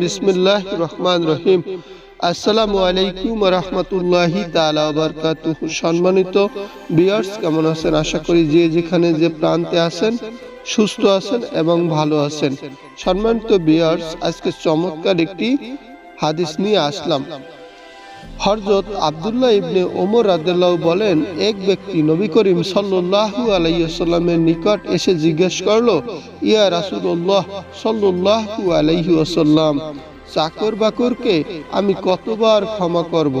বিসমিল্লাহির রহমানির রহিম। সম্মানিত কেমন আছেন? আশা করি যে যেখানে যে প্রান্তে আছেন, সুস্থ আছেন এবং ভালো আছেন। সম্মানিত বিয়ার্স আজকে চমৎকার একটি হাদিস নিয়ে আসলাম। হরজত আবদুল্লাহ ইবনে ওমর রাদিয়াল্লাহ বলেন, এক ব্যক্তি নবী করিম সাল্লাল্লাহু আলাইহি ওয়াসাল্লামের নিকট এসে জিজ্ঞেস করল, ইয়া রাসূলুল্লাহ সাল্লাল্লাহু আলাইহি চাকর বাকরকে আমি কতবার ক্ষমা করব?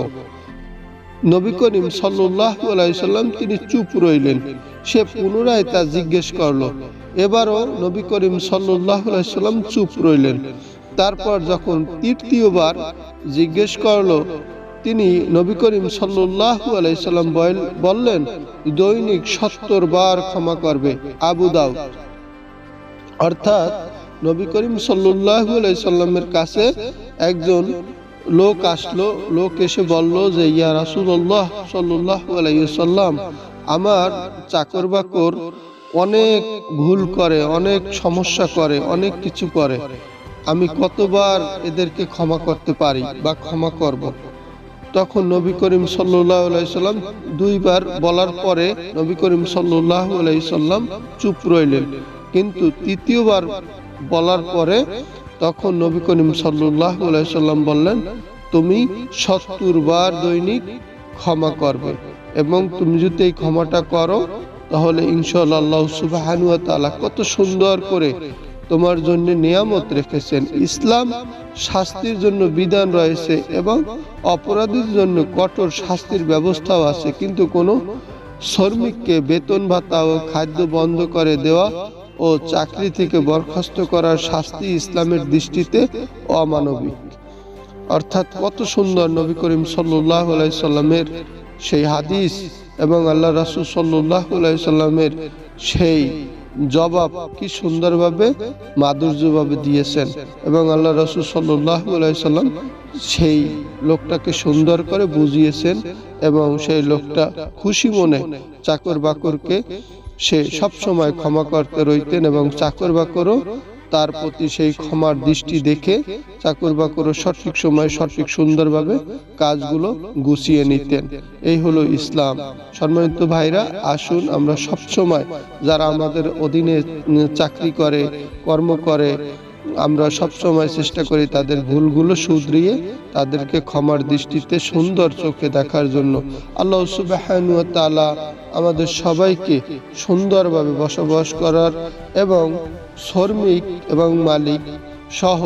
নবী করিম সাল্লাল্লাহু আলাইহি সাল্লাম তিনি চুপ রইলেন। সে পুনরায় তা জিজ্ঞেস করল। এবারও নবী করিম সাল্লাল্লাহু আলাইসাল্লাম চুপ রইলেন। তারপর যখন তৃতীয়বার জিজ্ঞেস করল তিনি নবী করিম সাল্লাল্লাহু আলাইহি সাল্লাম বললেন, দৈনিক সত্তর বার ক্ষমা করবে আবু দাউদ অর্থাৎ নবী করিম সাল্লাল্লাহু আলাইহি সাল্লামের কাছে একজন লোক আসলো, লোক এসে বলল যে, ইয়া রাসূলুল্লাহ সাল্লাল্লাহু আলাইহি সাল্লাম, আমার চাকর বাকর অনেক ভুল করে, অনেক সমস্যা করে, অনেক কিছু করে আমি কতবার এদেরকে ক্ষমা করতে পারি বা ক্ষমা করব। তখন নবী করিম সাল্লাম দুইবার বলার পরে নবী করিম সাল্লাম চুপ রইলেন। কিন্তু তৃতীয়বার বলার পরে তখন নবী করিম সাল্লাম বললেন, তুমি সত্তর বার দৈনিক ক্ষমা করবে এবং তুমি যদি এই ক্ষমাটা করো, তাহলে ইনশাল্লাহ সুবাহানু তালা কত সুন্দর করে তোমার জন্য নিয়ামত রেখেছেন। ইসলাম শাস্তির জন্য বিধান রয়েছে এবং অপরাধীর জন্য কঠোর শাস্তির ব্যবস্থাও আছে। কিন্তু কোনো শ্রমিককে বেতন ভাতা ও খাদ্য বন্ধ করে দেওয়া ও চাকরি থেকে বরখাস্ত করার শাস্তি ইসলামের দৃষ্টিতে অমানবিক। অর্থাৎ কত সুন্দর নবী করিম সাল্লাহ সাল্লামের সেই হাদিস এবং আল্লাহ রাসুল সাল্লাহ সাল্লামের সেই জবাব কি সুন্দরভাবে, মাধুর্যভাবে দিয়েছেন। এবং আল্লাহ রসুল সাল্লাম সেই লোকটাকে সুন্দর করে বুঝিয়েছেন এবং সেই লোকটা খুশি মনে চাকর বাকরকে সে সবসময় ক্ষমা করতে রইতেন এবং চাকর বাকরও তার প্রতি সেই ক্ষমার দৃষ্টি দেখে চাকর বাকর সঠিক সময় সঠিক সুন্দরভাবে কাজগুলো গুছিয়ে নিতেন। এই হলো ইসলাম। সম্মানিত ভাইরা, আসুন আমরা সবসময় যারা আমাদের অধীনে চাকরি করে, কর্ম করে আমরা সব সময় চেষ্টা করি তাদের ভুলগুলো শুধরিয়ে তাদেরকে ক্ষমার দৃষ্টিতে সুন্দর চোখে দেখার জন্য। আল্লাহ সুবাহানু তালা আমাদের সবাইকে সুন্দরভাবে বসবাস করার এবং শ্রমিক এবং মালিক সহ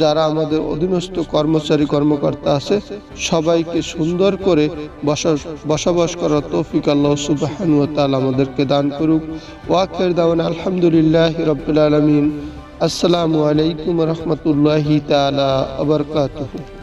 যারা আমাদের অধীনস্থ কর্মচারী, কর্মকর্তা আছে, সবাইকে সুন্দর করে বসবাস করার তৌফিক আল্লাহ সুবাহানু তালা আমাদেরকে দান করুক। ওয়াকের দাওয়ান আলহামদুলিল্লাহ রবিল আলমিন। আসসালামু আলাইকুম রহমতুল্লাহি তালা আবরকাতুহ